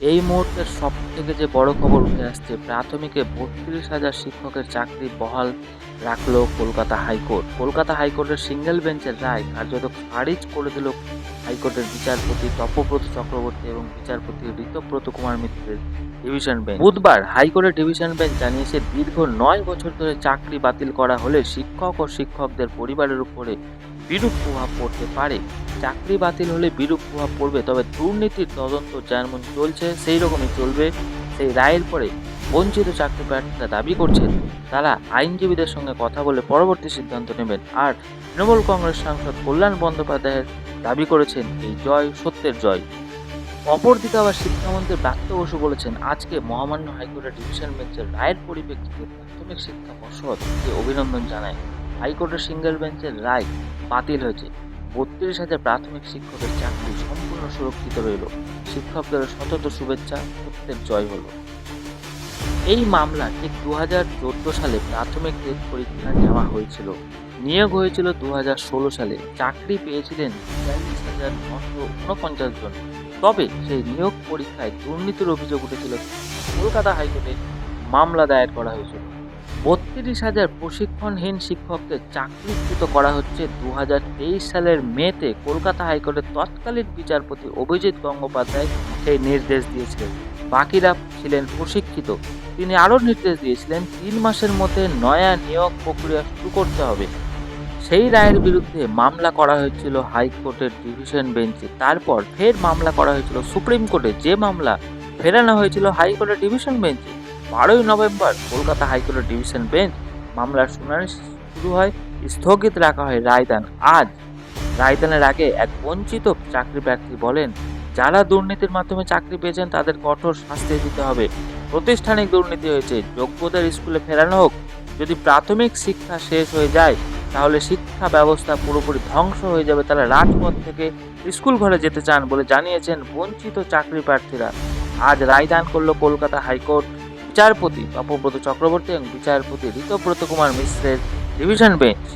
এই মুহূর্তের সব থেকে যে বড় খবর উঠে আসছে, প্রাথমিকে বত্রিশ হাজার শিক্ষকের চাকরি বহাল রাখল কলকাতা হাইকোর্ট। কলকাতা হাইকোর্টের সিঙ্গেল বেঞ্চের রায় কার্যত খারিজ করে দিল হাইকোর্টের বিচারপতি তপব্রত চক্রবর্তী এবং বিচারপতি ঋতব্রত কুমার মিত্রের ডিভিশন বেঞ্চ। বুধবার হাইকোর্টের ডিভিশন বেঞ্চ জানিয়েছে, দীর্ঘ নয় বছর ধরে চাকরি বাতিল করা হলে শিক্ষক ও শিক্ষকদের পরিবারের উপরে বিরূপ প্রভাব পড়তে পারে। চাকরি বাতিল হলে বিরূপ প্রভাব পড়বে, তবে দুর্নীতির তদন্ত যেমন চলছে সেই রকমই চলবে। সেই রায়ের পরে বঞ্চিত চাকরি প্রার্থীরা দাবি করছেন, তারা আইনজীবীদের সঙ্গে কথা বলে পরবর্তী সিদ্ধান্ত নেবেন। আর তৃণমূল কংগ্রেস সাংসদ কল্যাণ বন্দ্যোপাধ্যায়ের দাবি করেছেন, এই জয় সত্যের জয়। অপরদিকে আবার শিক্ষামন্ত্রী ব্রাত্য বসু বলেছেন, আজকে মহামান্য হাইকোর্টের ডিভিশন বেঞ্চের রায়ের পরিপ্রেক্ষিতে প্রাথমিক শিক্ষা পর্ষদকে অভিনন্দন জানায়। হাইকোর্টের সিঙ্গেল বেঞ্চের রায় বাতিল হয়েছে। বত্রিশ হাজার প্রাথমিক শিক্ষকের চাকরি সম্পূর্ণ সুরক্ষিত রইল। শিক্ষকদের সতত শুভেচ্ছা সত্যের জয় হলো। এই মামলা ঠিক দু হাজার চোদ্দ সালে প্রাথমিক টেস্ট পরীক্ষা নেওয়া হয়েছিল। নিয়োগ হয়েছিল দু হাজার ষোলো সালে। চাকরি পেয়েছিলেন বিয়াল্লিশ হাজার নশো উনপঞ্চাশ জন। তবে সেই নিয়োগ পরীক্ষায় দুর্নীতির অভিযোগ উঠেছিল। কলকাতা হাইকোর্টে মামলা দায়ের করা হয়েছিল। বত্রিশ হাজার প্রশিক্ষণহীন শিক্ষককে চাকরিচ্যুত করা হচ্ছে দু হাজার তেইশ সালের মেতে কলকাতা হাইকোর্টের তৎকালীন বিচারপতি অভিজিৎ গঙ্গোপাধ্যায় সেই নির্দেশ দিয়েছিলেন। বাকিরা ছিলেন প্রশিক্ষিত। তিনি আরও নির্দেশ দিয়েছিলেন, তিন মাসের মধ্যে নয়া নিয়োগ প্রক্রিয়া শুরু করতে হবে। সেই রায়ের বিরুদ্ধে মামলা করা হয়েছিল হাইকোর্টের ডিভিশন বেঞ্চে। তারপর ফের মামলা করা হয়েছিল সুপ্রিম কোর্টে। যে মামলা ফেরানো হয়েছিল হাইকোর্টের ডিভিশন বেঞ্চে। বারোই নভেম্বর কলকাতা হাইকোর্টের ডিভিশন বেঞ্চ মামলার শুনানি শুরু হয়, স্থগিত রাখা হয় রায়দান। আজ রায়দানের আগে এক বঞ্চিত চাকরি প্রার্থী বলেন, যারা দুর্নীতির মাধ্যমে চাকরি পেয়েছেন তাদের কঠোর শাস্তি দিতে হবে। প্রতিষ্ঠানিক দুর্নীতি হয়েছে, যোগ্যদের স্কুলে ফেরানো হোক। যদি প্রাথমিক শিক্ষা শেষ হয়ে যায়, তাহলে শিক্ষা ব্যবস্থা পুরোপুরি ধ্বংস হয়ে যাবে। তারা রাজপথ থেকে স্কুল ঘরে যেতে চান বলে জানিয়েছেন বঞ্চিত চাকরি প্রার্থীরা। আজ রায়দান করল কলকাতা হাইকোর্ট। বিচারপতি তপব্রত চক্রবর্তী এবং বিচারপতি ঋতব্রত কুমার মিশ্রের ডিভিশন বেঞ্চ